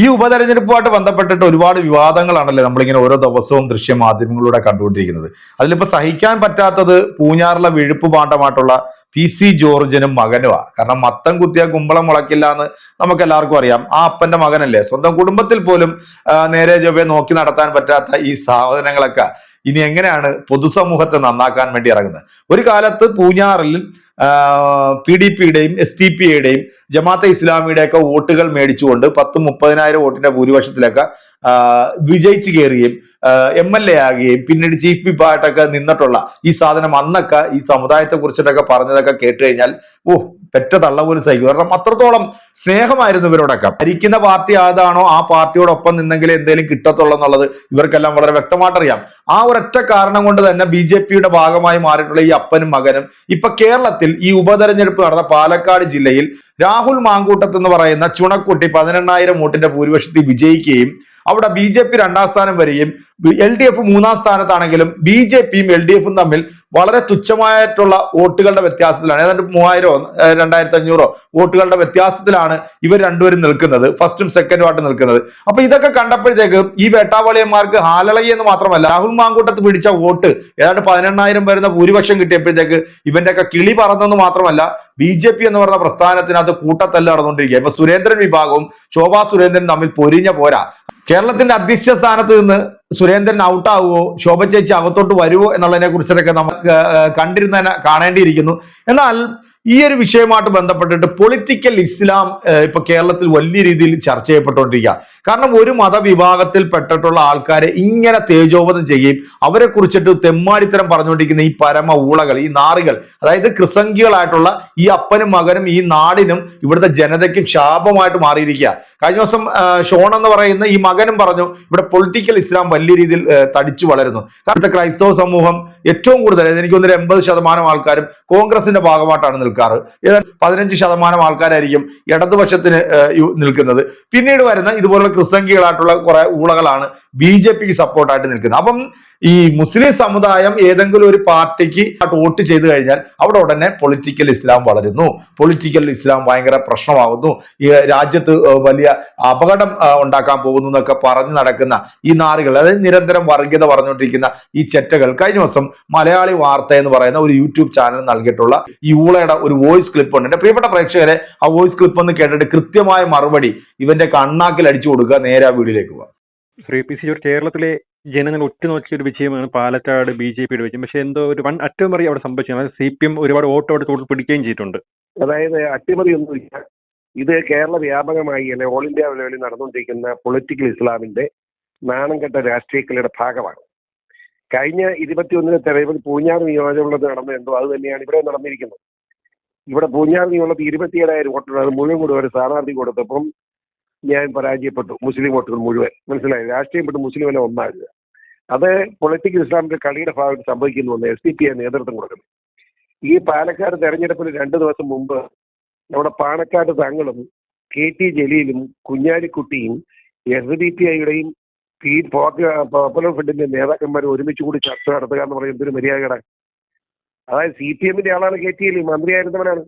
ഈ ഉപതെരഞ്ഞെടുപ്പുമായിട്ട് ബന്ധപ്പെട്ടിട്ട് ഒരുപാട് വിവാദങ്ങളാണല്ലേ നമ്മളിങ്ങനെ ഓരോ ദിവസവും ദൃശ്യ മാധ്യമങ്ങളിലൂടെ കണ്ടുകൊണ്ടിരിക്കുന്നത്. അതിലിപ്പോൾ സഹിക്കാൻ പറ്റാത്തത് പൂഞ്ഞാറിലെ വിഴുപ്പ് പാണ്ഡമായിട്ടുള്ള പി സി ജോർജിനും മകനുമാ. കാരണം മത്തം കുത്തിയ കുമ്പളം മുളക്കില്ല എന്ന് നമുക്ക് എല്ലാവർക്കും അറിയാം. ആ അപ്പന്റെ മകനല്ലേ. സ്വന്തം കുടുംബത്തിൽ പോലും നേരെ ചൊവ്വെ നോക്കി നടത്താൻ പറ്റാത്ത ഈ സാധനങ്ങളൊക്കെ. ഇനി എങ്ങനെയാണ് പൊതുസമൂഹത്തെ നന്നാക്കാൻ വേണ്ടി ഇറങ്ങുന്നത്? ഒരു കാലത്ത് പൂഞ്ഞാറിൽ പി ഡി പിയുടെയും എസ് ടി പിയുടെയും ജമാഅത്തെ ഇസ്ലാമിയുടെയൊക്കെ വോട്ടുകൾ മേടിച്ചുകൊണ്ട് പത്തും മുപ്പതിനായിരം വോട്ടിന്റെ ഭൂരിപക്ഷത്തിലൊക്കെ വിജയിച്ചു കയറുകയും എം എൽ എ ആകുകയും പിന്നീട് ചീഫ് വിപ്പ് ആയിട്ടൊക്കെ നിന്നിട്ടുള്ള ഈ സാധനം അന്നൊക്കെ ഈ സമുദായത്തെ കുറിച്ചിട്ടൊക്കെ പറഞ്ഞതൊക്കെ കേട്ട് കഴിഞ്ഞാൽ ഓ പെറ്റ തള്ള പോലും സഹിക്കും. കാരണം അത്രത്തോളം സ്നേഹമായിരുന്നു ഇവരോടൊക്കെ. ഭരിക്കുന്ന പാർട്ടി ആതാണോ ആ പാർട്ടിയോടൊപ്പം നിന്നെങ്കിൽ എന്തെങ്കിലും കിട്ടത്തുള്ളൂ എന്നുള്ളത് ഇവർക്കെല്ലാം വളരെ വ്യക്തമായിട്ട് അറിയാം ആ ഒരൊറ്റ കാരണം കൊണ്ട് തന്നെ ബി ജെ പിയുടെ ഭാഗമായി മാറിയിട്ടുള്ള ഈ അപ്പനും മകനും ഇപ്പൊ കേരളത്തിൽ ഈ ഉപതെരഞ്ഞെടുപ്പ് നടന്ന പാലക്കാട് ജില്ലയിൽ രാഹുൽ മാങ്കൂട്ടത്ത് എന്ന് പറയുന്ന ചുണക്കുട്ടി പതിനെണ്ണായിരം വോട്ടിന്റെ ഭൂരിപക്ഷത്തിൽ വിജയിക്കുകയും അവിടെ ബി ജെ പി രണ്ടാം സ്ഥാനം വരികയും എൽ ഡി എഫ് മൂന്നാം സ്ഥാനത്താണെങ്കിലും ബി ജെ പിയും എൽ ഡി എഫും തമ്മിൽ വളരെ തുച്ഛമായിട്ടുള്ള വോട്ടുകളുടെ വ്യത്യാസത്തിലാണ്. ഏതാണ്ട് മൂവായിരോ രണ്ടായിരത്തി അഞ്ഞൂറോ വോട്ടുകളുടെ വ്യത്യാസത്തിലാണ് ഇവർ രണ്ടുപേരും നിൽക്കുന്നത്. ഫസ്റ്റും സെക്കൻഡും ആയിട്ട് നിൽക്കുന്നത്. അപ്പൊ ഇതൊക്കെ കണ്ടപ്പോഴത്തേക്ക് ഈ വേട്ടാവളിയന്മാർക്ക് ഹാലളയി എന്ന് മാത്രമല്ല രാഹുൽ മാങ്കൂട്ടത്ത് പിടിച്ച വോട്ട് ഏതാണ്ട് പതിനെണ്ണായിരം വരുന്ന ഭൂരിപക്ഷം കിട്ടിയപ്പോഴത്തേക്ക് ഇവന്റെ ഒക്കെ കിളി പറന്നെന്ന് മാത്രമല്ല ബി ജെ പി എന്ന് പറഞ്ഞ പ്രസ്ഥാനത്തിനകത്ത് കൂട്ടത്തല്ല നടന്നുകൊണ്ടിരിക്കുക ഇപ്പൊ സുരേന്ദ്രൻ വിഭാഗവും ശോഭാ സുരേന്ദ്രൻ തമ്മിൽ പൊരിഞ്ഞ പോരാ. കേരളത്തിന്റെ അധ്യക്ഷ സ്ഥാനത്ത് നിന്ന് സുരേന്ദ്രൻ ഔട്ടാവുമോ ശോഭ ചേച്ചി അകത്തോട്ട് വരുമോ എന്നുള്ളതിനെ കുറിച്ചൊക്കെ നമുക്ക് കണ്ടിരുന്നതിനെ കാണേണ്ടിയിരിക്കുന്നു. എന്നാൽ ഈ ഒരു വിഷയവുമായിട്ട് ബന്ധപ്പെട്ടിട്ട് പൊളിറ്റിക്കൽ ഇസ്ലാം ഇപ്പൊ കേരളത്തിൽ വലിയ രീതിയിൽ ചർച്ച ചെയ്യപ്പെട്ടുകൊണ്ടിരിക്കുക കാരണം ഒരു മതവിഭാഗത്തിൽ പെട്ടിട്ടുള്ള ആൾക്കാരെ ഇങ്ങനെ തേജോവധം ചെയ്യുകയും അവരെ കുറിച്ചിട്ട് തെമ്മാടിത്തരം പറഞ്ഞുകൊണ്ടിരിക്കുന്ന ഈ പരമ ഊളകൾ ഈ നാറികൾ അതായത് ക്രിസംഖികളായിട്ടുള്ള ഈ അപ്പനും മകനും ഈ നാടിനും ഇവിടുത്തെ ജനതയ്ക്കും ശാപമായിട്ട് മാറിയിരിക്കുക. കഴിഞ്ഞ ദിവസം ഷോൺ എന്ന് പറയുന്ന ഈ മകനും പറഞ്ഞു ഇവിടെ പൊളിറ്റിക്കൽ ഇസ്ലാം വലിയ രീതിയിൽ തടിച്ചു വളരുന്നു. ഇവിടുത്തെ ക്രൈസ്തവ സമൂഹം ഏറ്റവും കൂടുതൽ എനിക്ക് തോന്നുന്നു എൺപത് ശതമാനം ആൾക്കാരും കോൺഗ്രസിന്റെ ഭാഗമായിട്ടാണ് നിൽക്കാറ്. പതിനഞ്ച് ശതമാനം ആൾക്കാരായിരിക്കും ഇടതുപക്ഷത്തിന് നിൽക്കുന്നത്. പിന്നീട് വരുന്ന ഇതുപോലുള്ള ക്രിസംഖികളായിട്ടുള്ള കുറെ ഊളകളാണ് ബി ജെ പിക്ക് സപ്പോർട്ടായിട്ട് നിൽക്കുന്നത്. അപ്പം ഈ മുസ്ലിം സമുദായം ഏതെങ്കിലും ഒരു പാർട്ടിക്ക് വോട്ട് ചെയ്തു കഴിഞ്ഞാൽ അവിടെ ഉടനെ പൊളിറ്റിക്കൽ ഇസ്ലാം വളരുന്നു. പൊളിറ്റിക്കൽ ഇസ്ലാം ഭയങ്കര പ്രശ്നമാകുന്നു. ഈ രാജ്യത്ത് വലിയ അപകടം ഉണ്ടാക്കാൻ പോകുന്നു എന്നൊക്കെ പറഞ്ഞു നടക്കുന്ന ഈ നാറുകൾ അതായത് നിരന്തരം വർഗീയത പറഞ്ഞുകൊണ്ടിരിക്കുന്ന ഈ ചെറ്റകൾ കഴിഞ്ഞ ദിവസം മലയാളി വാർത്ത എന്ന് പറയുന്ന ഒരു യൂട്യൂബ് ചാനൽ നൽകിയിട്ടുള്ള ഈ ഊളയുടെ ഒരു വോയിസ് ക്ലിപ്പ് ഉണ്ട്. എന്റെ പ്രിയപ്പെട്ട പ്രേക്ഷകരെ ആ വോയിസ് ക്ലിപ്പ് ഒന്ന് കേട്ടിട്ട് കൃത്യമായ മറുപടി ഇവന്റെ കണ്ണാക്കിൽ അടിച്ചു കൊടുക്കുക നേരെ ആ വീടിലേക്ക് പോവാം ശ്രീ പി സി കേരളത്തിലെ ജനങ്ങൾ ഉറ്റുനോക്കിയ ഒരു വിജയമാണ് പാലക്കാട് ബി ജെ പിയുടെ വിജയം. പക്ഷെ എന്തോ ഒരു വൺ അട്ടിമറി അവിടെ സംഭവിച്ചു അതായത് സി പി എം ഒരുപാട് വോട്ട് അവിടെ തോട്ടിൽ പിടിക്കുകയും ചെയ്തിട്ടുണ്ട്. അതായത് അട്ടിമറിയൊന്നുമില്ല ഇത് കേരള വ്യാപകമായി അല്ലെ ഓൾ ഇന്ത്യ ലെവലിൽ നടന്നുകൊണ്ടിരിക്കുന്ന പൊളിറ്റിക്കൽ ഇസ്ലാമിന്റെ നാണംകെട്ട രാഷ്ട്രീയ കളിയുടെ ഭാഗമാണ്. കഴിഞ്ഞ ഇരുപത്തിയൊന്നിന് തെരഞ്ഞെടുപ്പിൽ പൂഞ്ഞാർ നിയോജകമുള്ളത് നടന്നത് എന്തോ അത് തന്നെയാണ് ഇവിടെ നടന്നിരിക്കുന്നത്. ഇവിടെ പൂഞ്ഞാർ നിയമത്തിൽ ഇരുപത്തിയേഴായിരം അത് മുഴുവൻ കൂടി ഒരു സ്ഥാനാർത്ഥി കൊടുത്തപ്പം ഞാൻ പരാജയപ്പെട്ടു. മുസ്ലിം വോട്ടുകൾ മുഴുവൻ. മനസ്സിലായി? രാഷ്ട്രീയം പെട്ട് മുസ്ലിം എല്ലാം ഒന്നാകുക അത് പൊളിറ്റിക്കൽ ഇസ്ലാമിന്റെ കളിയുടെ ഭാഗത്ത് സംഭവിക്കുന്നു എന്ന് എസ് ഡി പി നേതൃത്വം കൊടുക്കുന്നു. ഈ പാലക്കാട് തെരഞ്ഞെടുപ്പിന് രണ്ട് ദിവസം മുമ്പ് നമ്മുടെ പാണക്കാട് തങ്ങളും കെ ടി ജലീലും കുഞ്ഞാലിക്കുട്ടിയും എസ് ഡി പി ഐയുടെയും പി പോപ്പുലർ ഫ്രണ്ടിന്റെ നേതാക്കന്മാരും ഒരുമിച്ച് കൂടി ചർച്ച നടത്തുക എന്ന് പറയുന്നത് ഒരു മര്യാദയുടെ അതായത് സി പി എമ്മിന്റെ ആളാണ് കെ ടി ജലീൽ മന്ത്രിയായിരുന്നവനാണ്.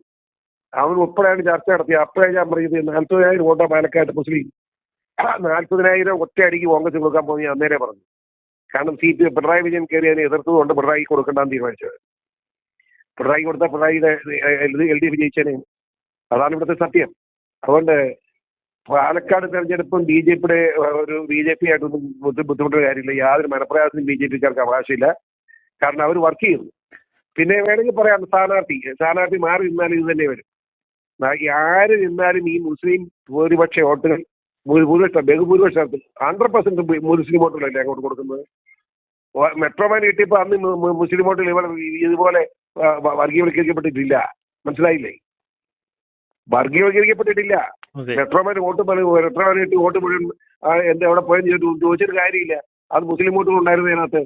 അവൻ ഉൾപ്പെടെയാണ് ചർച്ച നടത്തിയത് അപ്പോഴേ ഞാൻ പറയുന്നത് നാൽപ്പതിനായിരം വോട്ടാ പാലക്കാട്ട് മുസ്ലിം നാൽപ്പതിനായിരം ഒറ്റ അടിക്ക് കോൺഗ്രസ് കൊടുക്കാൻ പോകുന്ന ഞാൻ അന്നേരെ പറഞ്ഞു. കാരണം സി പി പിണറായി വിജയൻ കയറി അതിനെ എതിർത്തതുകൊണ്ട് പിണറായി കൊടുക്കണ്ടെന്ന് തീരുമാനിച്ചത്. പിണറായി കൊടുത്ത പിണറായിയുടെ എൽ ഡി എഫ് ജയിച്ചേനെ അതാണ് ഇവിടുത്തെ സത്യം. അതുകൊണ്ട് പാലക്കാട് തെരഞ്ഞെടുപ്പും ബി ജെ പിയുടെ ഒരു ബി ജെ പി ബുദ്ധി ബുദ്ധിമുട്ടുള്ള കാര്യമില്ല. യാതൊരു മനപ്രയാസത്തിനും ബി ജെ പിക്കാർക്ക് അവകാശമില്ല. കാരണം അവർ വർക്ക് ചെയ്യുന്നു. പിന്നെ വേണമെങ്കിൽ പറയാം സ്ഥാനാർത്ഥി. സ്ഥാനാർത്ഥി മാറി നിന്നാലും ഇത് തന്നെ വരും. ആര് നിന്നാലും ഈ മുസ്ലിം ഭൂരിപക്ഷ വോട്ടുകൾ ഭൂരിപക്ഷം ബഹുഭൂരിപക്ഷം ഹൺഡ്രഡ് പെർസെന്റ് മുസ്ലിം വോട്ടുകളല്ലേ അങ്ങോട്ട് കൊടുക്കുന്നത്? മെട്രോമാൻ കിട്ടിയപ്പോൾ അന്ന് മുസ്ലിം വോട്ടുകൾ ഇവിടെ ഇതുപോലെ വർഗീയവൽക്കരിക്കപ്പെട്ടിട്ടില്ല. മനസ്സിലായില്ലേ? വർഗീയവൽക്കരിക്കപ്പെട്ടിട്ടില്ല. മെട്രോമാൻ വോട്ട് മെട്രോമാൻ കിട്ടി വോട്ട് മുഴുവൻ എന്താ എവിടെ പോയെന്ന് ചോദിച്ചു ചോദിച്ചിട്ട് കാര്യമില്ല. അത് മുസ്ലിം വോട്ടുകൾ ഉണ്ടായിരുന്നു അതിനകത്ത്.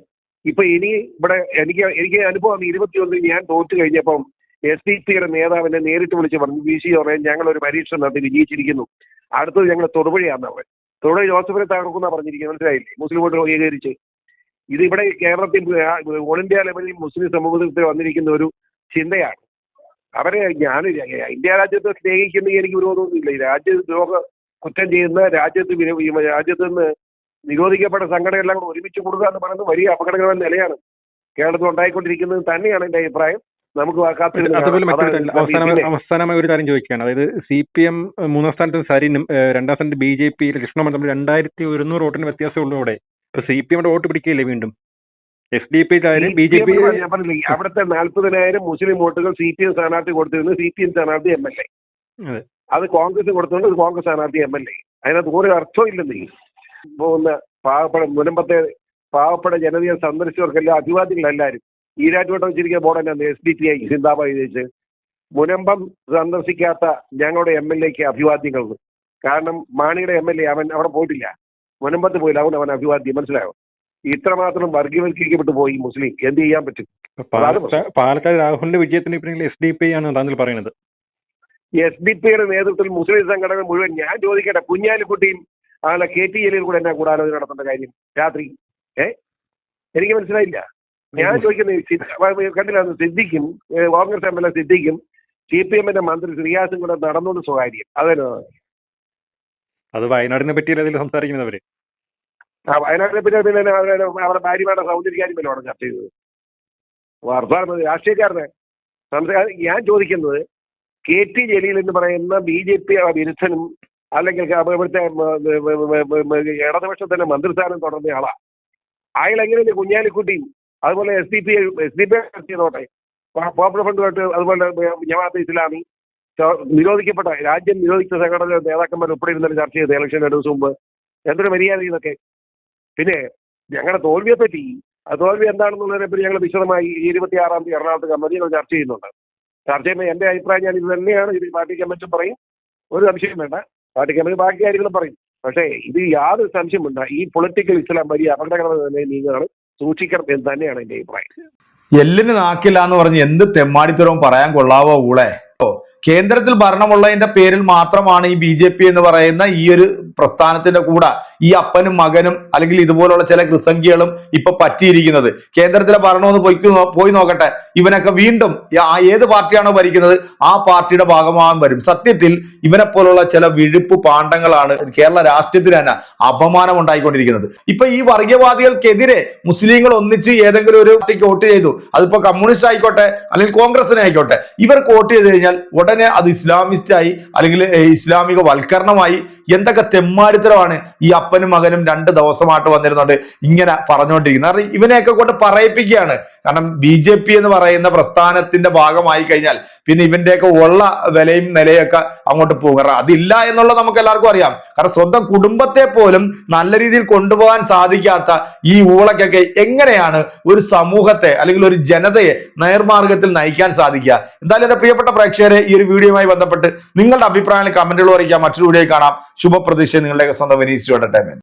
ഇപ്പൊ ഇനി ഇവിടെ എനിക്ക് എനിക്ക് അനുഭവം ഇരുപത്തി ഒന്നിൽ ഞാൻ തോറ്റു കഴിഞ്ഞപ്പം എസ് ഡി പിയുടെ നേതാവിനെ നേരിട്ട് വിളിച്ച് പറഞ്ഞു വി സി പറയാൻ ഞങ്ങൾ ഒരു പരീക്ഷ നടത്തി വിജയിച്ചിരിക്കുന്നു. അടുത്തത് ഞങ്ങൾ തൊടുപുഴയാന്ന് പറഞ്ഞു. തൊടുപുഴ ജോസഫിനെ തകർക്കുന്ന പറഞ്ഞിരിക്കുന്നത് മനസ്സിലായില്ലേ? മുസ്ലിം വോട്ട് ഏകീകരിച്ച് ഇത് ഇവിടെ കേരളത്തിൽ ഓൾ ഇന്ത്യ ലെവലിൽ മുസ്ലിം സമൂഹത്തിൽ വന്നിരിക്കുന്ന ഒരു ചിന്തയാണ്. അവരെ ഞാൻ ഇന്ത്യ രാജ്യത്തെ സ്നേഹിക്കുന്ന എനിക്ക് വിരോധമൊന്നുമില്ല. ഈ രാജ്യദ്രോഹ കുറ്റം ചെയ്യുന്ന രാജ്യത്ത് രാജ്യത്ത് നിന്ന് നിരോധിക്കപ്പെട്ട സംഘടനകളെല്ലാം കൂടെ ഒരുമിച്ച് കൊടുക്കുക എന്ന് പറയുന്നത് വലിയ അപകടകരമായ നിലയാണ് കേരളത്തിൽ ഉണ്ടായിക്കൊണ്ടിരിക്കുന്നത് തന്നെയാണ് എന്റെ അഭിപ്രായം. നമുക്ക് അവസാനമായി ഒരു കാര്യം ചോദിക്കുകയാണ്. അതായത് സി പി എം മൂന്നാം സ്ഥാനത്ത് സരിനും രണ്ടാം സ്ഥാനത്ത് ബി ജെ പി കൃഷ്ണമൻ തമ്മിൽ രണ്ടായിരത്തി ഒരുന്നൂറ് വോട്ടിന് വ്യത്യാസമുള്ളൂ അവിടെ ഇപ്പൊ സി പി എമ്മിന്റെ വോട്ട് പിടിക്കുകയില്ലേ വീണ്ടും? S D P B J P അവിടുത്തെ നാൽപ്പതിനായിരം മുസ്ലിം വോട്ടുകൾ സി പി എം സ്ഥാനാർത്ഥി കൊടുത്തിരുന്നു. സി പി എം സ്ഥാനാർത്ഥി എം എൽ എ. അത്. കോൺഗ്രസ് കൊടുത്തുകൊണ്ട് ഒരു കോൺഗ്രസ് സ്ഥാനാർത്ഥി എം എൽ എ. അതിനകത്ത് ഒരു അർത്ഥം ഇല്ലെന്നേ പോകുന്ന പാവപ്പെട്ട മുനമ്പത്തെ പാവപ്പെട്ട ജനതയെ സന്ദർശിച്ചവർക്കെല്ലാം അഭിവാദ്യങ്ങളെല്ലാവരും ഈരാറ്റുവട്ടം വെച്ചിരിക്കുന്ന ബോർഡ് തന്നെ എസ് ഡി ടി ഐ സിന്താബായി ചോദിച്ച് മുനമ്പം സന്ദർശിക്കാത്ത ഞങ്ങളുടെ എം എൽ എക്ക് അഭിവാദ്യങ്ങൾ കാരണം മാണിയുടെ എം എൽ എ അവൻ അവിടെ പോയിട്ടില്ല. മുനമ്പത്ത് പോയില്ല. അവൻ അവൻ അഭിവാദ്യം. മനസ്സിലായോ? ഇത്രമാത്രം വർഗീയവൽക്കരിക്കപ്പെട്ടു പോയി മുസ്ലിം. എന്ത് ചെയ്യാൻ പറ്റും? പാലക്കാട് രാഹുലിന്റെ വിജയത്തിന് പിന്നിൽ എസ് ഡി പി ആണ് താങ്കൾ പറയുന്നത്. എസ് ഡി പിയുടെ നേതൃത്വത്തിൽ മുസ്ലിം സംഘടന മുഴുവൻ ഞാൻ ചോദിക്കട്ടെ കുഞ്ഞാലിക്കുട്ടിയും അതുപോലെ കെ ടി ജലീൽ കൂടെ എന്നാ കൂടാലോചന നടത്തേണ്ട കാര്യം? രാത്രി. ഏ? എനിക്ക് മനസ്സിലായില്ല. ഞാൻ ചോദിക്കുന്ന കണ്ടില്ല സിദ്ദിഖും ഏ, കോൺഗ്രസ് എം എൽ എ സിദ്ദിഖും സി പി എമ്മിന്റെ മന്ത്രി ശ്രീയാസും കൂടെ നടന്നുകൊണ്ട് സ്വകാര്യം. അതന്നെ അത് വയനാടിനെ പറ്റിയല്ലേ അതിൽ സംസാരിക്കുന്നവര് ആ വയനാടിനെ പറ്റി പിന്നെ അവരുടെ ഭാര്യമാരുടെ സൗന്ദര്യകാര്യം അവിടെ ചർച്ച ചെയ്തത്. വർത്താനം രാഷ്ട്രീയക്കാരനെ ഞാൻ ചോദിക്കുന്നത് കെ ടി ജലീൽ എന്ന് പറയുന്ന ബി ജെ പി വിരുദ്ധനും അല്ലെങ്കിൽ ഇവിടുത്തെ ഇടതുപക്ഷത്തിന്റെ മന്ത്രിസ്ഥാനം തുടർന്ന ആളാ അയാൾ എങ്ങനെയല്ലേ കുഞ്ഞാലിക്കുട്ടിയും? അതുപോലെ S D P S D P ചെയ്തോട്ടെ. പോപ്പുലർ ഫ്രണ്ടുമായിട്ട് അതുപോലെ ജമാഅത്ത് ഇസ്ലാമി നിരോധിക്കപ്പെട്ട രാജ്യം നിരോധിച്ച സംഘടന നേതാക്കന്മാർ ഉൾപ്പെടെ ഇന്നലെ ചർച്ച ചെയ്ത് ഇലക്ഷൻ രണ്ട് ദിവസം മുമ്പ് എന്തൊരു മര്യാദ ഇതൊക്കെ. പിന്നെ ഞങ്ങളുടെ തോൽവിയെ പറ്റി ആ തോൽവി എന്താണെന്നുള്ളതിനെ പറ്റി ഞങ്ങൾ വിശദമായി ഈ ഇരുപത്തിയാറാം തീയതി എറണാകുളത്ത് കമ്മിറ്റി ഞങ്ങൾ ചർച്ച ചെയ്യുന്നുണ്ട്. ചർച്ച ചെയ്യുമ്പോൾ എന്റെ അഭിപ്രായം ഞാൻ ഇത് തന്നെയാണ് ഇത് പാർട്ടി കമ്മിറ്റി പറയും. ഒരു സംശയം വേണ്ട. പാർട്ടി കമ്മിറ്റി ബാക്കി കാര്യങ്ങളും പറയും. പക്ഷേ ഇത് യാതൊരു സംശയം വേണ്ട ഈ പൊളിറ്റിക്കൽ ഇസ്ലാം വലിയ അപകടകരമായി തന്നെ നീങ്ങുകയാണ്. സൂക്ഷിക്കണം എന്ന് തന്നെയാണ് എന്റെ അഭിപ്രായം. എല്ലിന് നാക്കില്ല എന്ന് പറഞ്ഞ് എന്ത് തെമ്മാടിത്തരവും പറയാൻ കൊള്ളാവോ ഊളെ? കേന്ദ്രത്തിൽ ഭരണമുള്ളതിന്റെ പേരിൽ മാത്രമാണ് ഈ ബി ജെ പി എന്ന് പറയുന്ന ഈ ഒരു പ്രസ്ഥാനത്തിന്റെ കൂടെ ഈ അപ്പനും മകനും അല്ലെങ്കിൽ ഇതുപോലുള്ള ചില കൃസംഖ്യകളും ഇപ്പൊ പറ്റിയിരിക്കുന്നത്. കേന്ദ്രത്തിലെ ഭരണം ഒന്ന് പോയി പോയി നോക്കട്ടെ. ഇവനൊക്കെ വീണ്ടും ഏത് പാർട്ടിയാണോ ഭരിക്കുന്നത് ആ പാർട്ടിയുടെ ഭാഗമാകാൻ വരും. സത്യത്തിൽ ഇവനെ പോലുള്ള ചില വിഴുപ്പ് പാണ്ഡങ്ങളാണ് കേരള രാഷ്ട്രീയത്തിന് തന്നെ അപമാനം ഉണ്ടായിക്കൊണ്ടിരിക്കുന്നത് ഇപ്പൊ ഈ വർഗീയവാദികൾക്കെതിരെ മുസ്ലിങ്ങൾ ഒന്നിച്ച് ഏതെങ്കിലും ഒരു പാർട്ടിക്ക് വോട്ട് ചെയ്തു. അതിപ്പോ കമ്മ്യൂണിസ്റ്റ് ആയിക്കോട്ടെ അല്ലെങ്കിൽ കോൺഗ്രസിനെ ആയിക്കോട്ടെ. ഇവർക്ക് വോട്ട് ചെയ്ത് കഴിഞ്ഞാൽ ഉടനെ അത് ഇസ്ലാമിസ്റ്റായി അല്ലെങ്കിൽ ഇസ്ലാമിക വൽക്കരണമായി എന്തൊക്കെ തെമ്മാടിത്തരമാണ് ഈ അപ്പനും മകനും രണ്ട് ദിവസമായിട്ട് വന്നിരുന്നുണ്ട് ഇങ്ങനെ പറഞ്ഞുകൊണ്ടിരിക്കുന്നത്. കാരണം ഇവനെയൊക്കെ കൊണ്ട് പറയിപ്പിക്കുകയാണ്. കാരണം ബി ജെ പി എന്ന് പറയുന്ന പ്രസ്ഥാനത്തിന്റെ ഭാഗമായി കഴിഞ്ഞാൽ പിന്നെ ഇവന്റെയൊക്കെ ഉള്ള വിലയും നിലയൊക്കെ അങ്ങോട്ട് പോകും. കാരണം അതില്ല എന്നുള്ളത് നമുക്ക് എല്ലാവർക്കും അറിയാം. കാരണം സ്വന്തം കുടുംബത്തെ പോലും നല്ല രീതിയിൽ കൊണ്ടുപോകാൻ സാധിക്കാത്ത ഈ ഊളക്കൊക്കെ എങ്ങനെയാണ് ഒരു സമൂഹത്തെ അല്ലെങ്കിൽ ഒരു ജനതയെ നേർമാർഗത്തിൽ നയിക്കാൻ സാധിക്കുക? എന്തായാലും എന്റെ പ്രിയപ്പെട്ട പ്രേക്ഷകരെ ഈ ഒരു വീഡിയോയുമായി ബന്ധപ്പെട്ട് നിങ്ങളുടെ അഭിപ്രായങ്ങൾ കമന്റുകൾ അറിയിക്കാം. മറ്റൊരു വീഡിയോ കാണാം. ശുഭപ്രതീക്ഷ നിങ്ങളുടെ സ്വന്തം വിനീസ് എന്റർടൈൻമെന്റ്